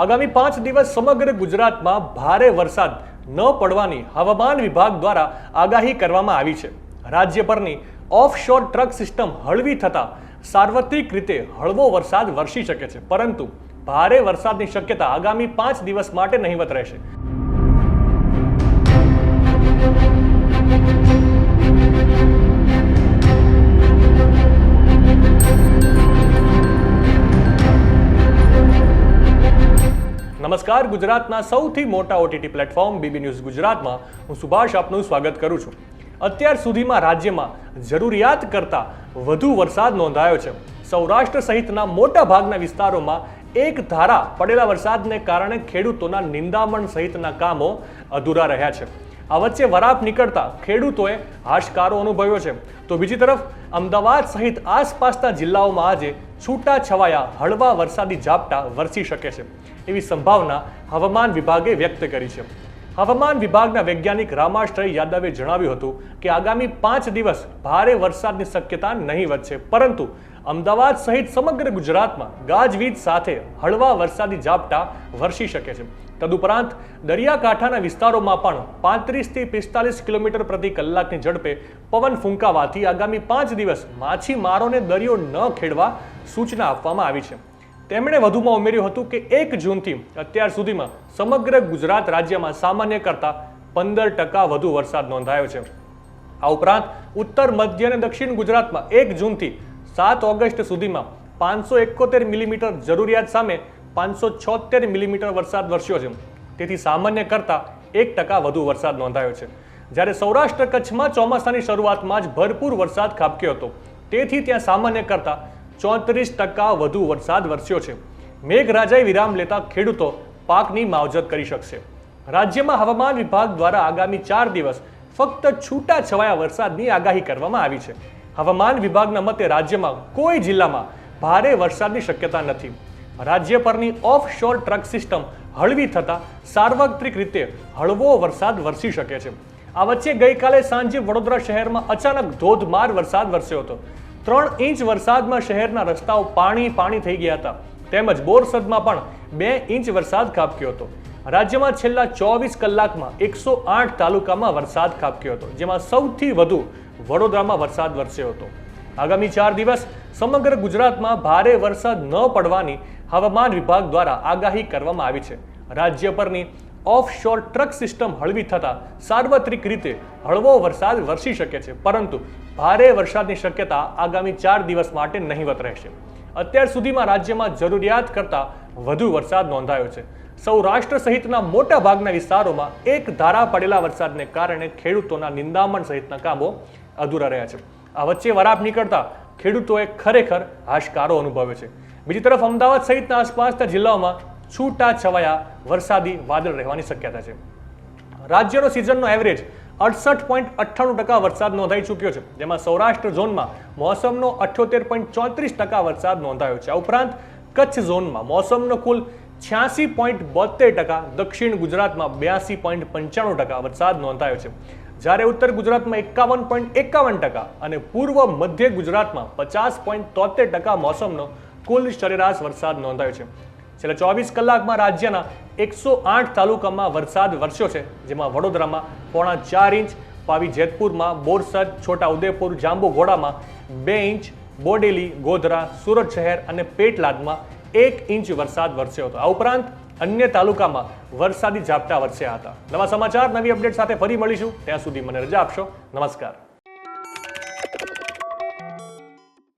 આગામી પાંચ દિવસ સમગ્ર ગુજરાતમાં ભારે વરસાદ ન પડવાની હવામાન વિભાગ દ્વારા આગાહી કરવામાં આવી છે. રાજ્ય પરની ઓફશોર ટ્રક સિસ્ટમ હળવી થતાં સાર્વત્રિક રીતે હળવો વરસાદ વરસી શકે છે. પરંતુ ભારે વરસાદની શક્યતા આગામી પાંચ દિવસ માટે નહીવત રહેશે. નમસ્કાર, ગુજરાતના સૌથી મોટા ઓટીટી પ્લેટફોર્મ બીબી ન્યૂઝ ગુજરાતમાં હું સુભાષ આપનું સ્વાગત કરું છું. અત્યાર સુધીમાં રાજ્યમાં જરૂરિયાત કરતાં વધુ વરસાદ નોંધાયો છે. સૌરાષ્ટ્ર સહિતના મોટા ભાગના વિસ્તારોમાં એક ધારા પડેલા વરસાદને કારણે ખેડૂતોના નિંદામણ સહિતના કામો અધૂરા રહ્યા છે. આ વચ્ચે વરાપ નીકળતા ખેડૂતોએ હાશકારો અનુભવ્યો છે. તો બીજી તરફ, અમદાવાદ સહિત આસપાસના જિલ્લાઓમાં આજે છૂટા છવાયા હળવા વરસાદી ઝાપટા વરસી શકે છે. એવી સંભાવના હવામાન વિભાગે વ્યક્ત કરી છે. હવામાન વિભાગના વૈજ્ઞાનિક રામાશ્રય યાદવે જણાવ્યું હતું કે આગામી પાંચ દિવસ ભારે વરસાદની શક્યતા નહીવત છે પરંતુ અમદાવાદ સહિત સમગ્ર ગુજરાતમાં ગાજવીજ સાથે હળવા વરસાદી ઝાપટા વરસી શકે છે. તદુપરાંત દરિયાકાંઠાના વિસ્તારોમાં પણ પાંત્રીસથી પિસ્તાલીસ કિલોમીટર પ્રતિ કલાકની ઝડપે પવન ફૂંકાવાથી આગામી પાંચ દિવસ માછીમારોને દરિયો ન ખેડવા સૂચના આપવામાં આવી છે. તેમણે વધુમાં ઉમેર્યું હતું કે એક જૂનથી અત્યાર સુધીમાં સમગ્ર ગુજરાત રાજ્યમાં સામાન્ય કરતાં પંદર ટકા વધુ વરસાદ નોંધાયો છે. આ ઉપરાંત ઉત્તર, મધ્ય અને દક્ષિણ ગુજરાતમાં એક જૂનથી સાત ઓગસ્ટ સુધીમાં પાંચસો એકોતેર મિલીમીટર જરૂરિયાત સામે પાંચસો છોતેર મિલીમીટર વરસાદ વરસ્યો છે. તેથી સામાન્ય કરતાં એક ટકા વધુ વરસાદ નોંધાયો છે. જ્યારે સૌરાષ્ટ્ર કચ્છમાં ચોમાસાની શરૂઆતમાં જ ભરપૂર વરસાદ ખાબક્યો હતો. તેથી ત્યાં સામાન્ય કરતાં ચોત્રીસ ટકા વધુ વરસાદ વરસ્યો છે. મેઘરાજાએ વિરામ લેતા ખેડૂતો પાકની માવજત કરી શકશે. રાજ્યમાં હવામાન વિભાગ દ્વારા આગામી ચાર દિવસ ફક્ત છૂટા છવાયા વરસાદની આગાહી કરવામાં આવી છે. હવામાન વિભાગના મતે રાજ્યમાં કોઈ જિલ્લામાં ભારે વરસાદની શક્યતા નથી. રાજ્ય પરની ઓફ શોર ટ્રક સિસ્ટમ હળવી થતાં સાર્વત્રિક રીતે હળવો વરસાદ વરસી શકે છે. આ વચ્ચે ગઈકાલે સાંજે વડોદરા શહેરમાં અચાનક ધોધમાર વરસાદ વરસ્યો હતો. ત્રણ ઇંચ વરસાદમાં શહેરના રસ્તાઓ પાણી પાણી થઈ ગયા હતા. તેમજ બોરસદમાં પણ બે ઇંચ વરસાદ ખાબક્યો હતો. રાજ્યમાં છેલ્લા ચોવીસ કલાકમાં એકસો આઠ તાલુકામાં વરસાદ ખાબક્યો હતો, જેમાં સૌથી વધુ વડોદરામાં વરસાદ વરસ્યો હતો. આગામી ચાર દિવસ સમગ્ર ગુજરાતમાં ભારે વરસાદ ન પડવાની હવામાન વિભાગ દ્વારા આગાહી કરવામાં આવી છે. રાજ્ય પરની ઓફશોર ટ્રક સિસ્ટમ હળવી થતાં સાર્વત્રિક રીતે હળવો વરસાદ વરસી શકે છે. પરંતુ ભારે વરસાદની શક્યતા આગામી ચાર દિવસ માટે નહીવત રહેશે. અત્યાર સુધીમાં રાજ્યમાં જરૂરિયાત કરતાં વધુ વરસાદ નોંધાયો છે. સૌરાષ્ટ્ર સહિતના મોટા ભાગના વિસ્તારોમાં એક ધારા પડેલા વરસાદને કારણે ખેડૂતોના નિંદામણ સહિતના કામો અધૂરા રહ્યા છે. આ વચ્ચે વરાપ નીકળતા ખેડૂતોએ ખરેખર હાશકારો અનુભવે છે. બીજી તરફ અમદાવાદ સહિતના આસપાસના જિલ્લાઓમાં છૂટા છવાયા વરસાદી વાદળ રહેવાની શક્યતા છે. રાજ્યનો સિઝનનો એવરેજ અડસઠ પોઈન્ટ અઠ્ઠાણું ટકા વરસાદ નોંધાઈ ચૂક્યો છે. જેમાં સૌરાષ્ટ્ર ઝોનમાં મોસમનો અઠ્યોતેર પોઈન્ટ ચોત્રીસ ટકા વરસાદ નોંધાયો છે. આ ઉપરાંત કચ્છ ઝોનમાં મોસમનો કુલ છ્યાસી પોઈન્ટ બોતેર ટકા, દક્ષિણ ગુજરાતમાં બ્યાસી પોઈન્ટ પંચાણું ટકા વરસાદ નોંધાયો છે. જ્યારે ઉત્તર ગુજરાતમાં એકાવન પોઈન્ટ એકાવન ટકા અને પૂર્વ મધ્ય ગુજરાતમાં પચાસ પોઈન્ટ તોતેર ટકા મોસમનો કુલ સરેરાશ વરસાદ નોંધાયો છે. છેલ્લા ચોવીસ કલાકમાં રાજ્યના એકસો આઠ તાલુકામાં વરસાદ વરસ્યો છે, જેમાં વડોદરામાં પોણા ચાર ઇંચ, પાવી જેતપુરમાં બોરસદ, છોટા ઉદેપુર, જાંબુઘોડામાં બે ઇંચ, બોડેલી, ગોધરા, સુરત શહેર અને પેટલાદમાં એક ઇંચ વરસાદ વરસ્યો હતો. આ ઉપરાંત અન્ય તાલુકામાં વરસાદી ઝાપટા વરસ્યા હતા. નવા સમાચાર, નવી અપડેટ સાથે ફરી મળીશું. ત્યાં સુધી મને રજા આપશો. નમસ્કાર.